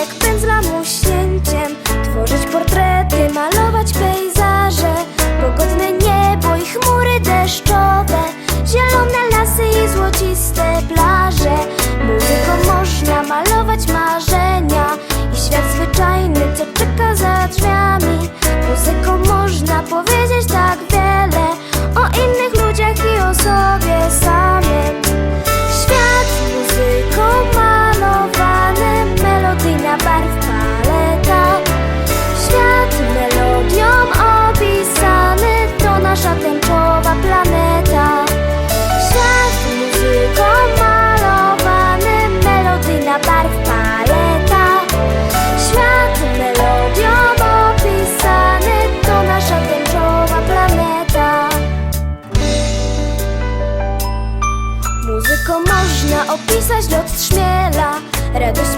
jak pędzla muśnięciem Tworzyć portrety, malować pejzaże Pogodne niebo i chmury deszczowe Zielone lasy i złociste plaże. Muzyką można malować marzenia I świat zwyczajny, co czeka za drzwiami. Muzyką można powiedzieć tak można opisać lot trzmiela Radość